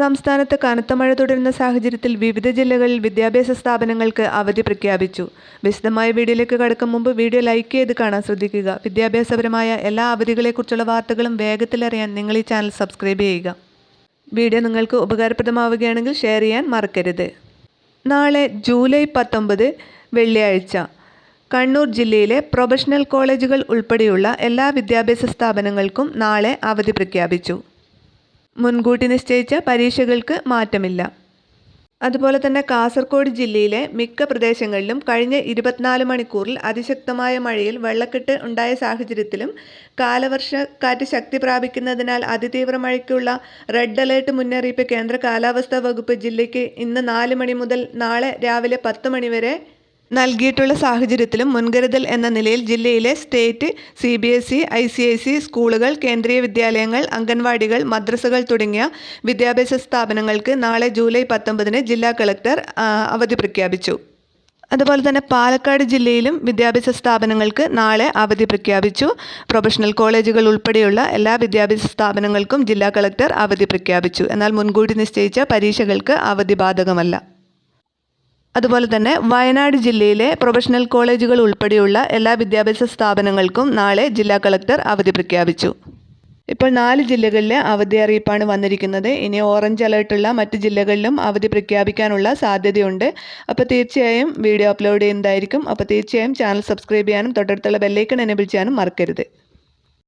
സംസ്ഥാനത്ത് കനത്ത മഴ തുടരുന്ന സാഹചര്യത്തിൽ വിവിധ ജില്ലകളിൽ വിദ്യാഭ്യാസ സ്ഥാപനങ്ങൾക്ക് അവധി പ്രഖ്യാപിച്ചു. വിശദമായ വീഡിയോയിലേക്ക് കടക്കും മുമ്പ് വീഡിയോ ലൈക്ക് ചെയ്ത് കാണാൻ ശ്രദ്ധിക്കുക. വിദ്യാഭ്യാസപരമായ എല്ലാ അവധികളെക്കുറിച്ചുള്ള വാർത്തകളും വേഗത്തിലറിയാൻ നിങ്ങൾ ഈ ചാനൽ സബ്സ്ക്രൈബ് ചെയ്യുക. വീഡിയോ നിങ്ങൾക്ക് ഉപകാരപ്രദമാവുകയാണെങ്കിൽ ഷെയർ ചെയ്യാൻ മറക്കരുത്. നാളെ ജൂലൈ പത്തൊമ്പത് വെള്ളിയാഴ്ച. കണ്ണൂർ ജില്ലയിലെ പ്രൊഫഷണൽ കോളേജുകൾ ഉൾപ്പെടെയുള്ള എല്ലാ വിദ്യാഭ്യാസ സ്ഥാപനങ്ങൾക്കും നാളെ അവധി പ്രഖ്യാപിച്ചു. മുൻകൂട്ടി നിശ്ചയിച്ച പരീക്ഷകൾക്ക് മാറ്റമില്ല. അതുപോലെ തന്നെ കാസർഗോഡ് ജില്ലയിലെ മിക്ക പ്രദേശങ്ങളിലും കഴിഞ്ഞ ഇരുപത്തിനാല് മണിക്കൂറിൽ അതിശക്തമായ മഴയിൽ വെള്ളക്കെട്ട് ഉണ്ടായ സാഹചര്യത്തിലും കാലവർഷ കാറ്റ് ശക്തി പ്രാപിക്കുന്നതിനാൽ അതിതീവ്ര മഴയ്ക്കുള്ള റെഡ് അലേർട്ട് മുന്നറിയിപ്പ് കേന്ദ്ര കാലാവസ്ഥാ വകുപ്പ് ജില്ലയ്ക്ക് ഇന്ന് നാല് മണി മുതൽ നാളെ രാവിലെ പത്ത് മണി വരെ നൽകിയിട്ടുള്ള സാഹചര്യത്തിലും മുൻകരുതൽ എന്ന നിലയിൽ ജില്ലയിലെ state C B S E I C I C സ്കൂളുകൾ കേന്ദ്രീയ വിദ്യാലയങ്ങൾ അംഗൻവാടികൾ മദ്രസകൾ തുടങ്ങിയ വിദ്യാഭ്യാസ സ്ഥാപനങ്ങൾക്ക് നാളെ ജൂലൈ പത്തൊമ്പതിന് ജില്ലാ കളക്ടർ അവധി പ്രഖ്യാപിച്ചു. അതുപോലെ തന്നെ പാലക്കാട് ജില്ലയിലും വിദ്യാഭ്യാസ സ്ഥാപനങ്ങൾക്ക് നാളെ അവധി പ്രഖ്യാപിച്ചു. പ്രൊഫഷണൽ കോളേജുകൾ ഉൾപ്പെടെയുള്ള എല്ലാ വിദ്യാഭ്യാസ സ്ഥാപനങ്ങൾക്കും ജില്ലാ കളക്ടർ അവധി പ്രഖ്യാപിച്ചു. എന്നാൽ മുൻകൂട്ടി നിശ്ചയിച്ച പരീക്ഷകൾക്ക് അവധി ബാധകമല്ല. അതുപോലെ തന്നെ വയനാട് ജില്ലയിലെ പ്രൊഫഷണൽ കോളേജുകൾ ഉൾപ്പെടെയുള്ള എല്ലാ വിദ്യാഭ്യാസ സ്ഥാപനങ്ങൾക്കും നാളെ ജില്ലാ കളക്ടർ അവധി പ്രഖ്യാപിച്ചു. ഇപ്പോൾ നാല് ജില്ലകളിലെ അവധി അറിയിപ്പാണ് വന്നിരിക്കുന്നത്. ഇനി ഓറഞ്ച് അലേർട്ടുള്ള മറ്റ് ജില്ലകളിലും അവധി പ്രഖ്യാപിക്കാനുള്ള സാധ്യതയുണ്ട്. അപ്പോൾ തീർച്ചയായും വീഡിയോ അപ്ലോഡ് ചെയ്യുന്നതായിരിക്കും. അപ്പോൾ തീർച്ചയായും ചാനൽ സബ്സ്ക്രൈബ് ചെയ്യാനും തൊട്ടടുത്തുള്ള ബെല്ലൈക്കൺ എനേബിൾ ചെയ്യാനും മറക്കരുത്.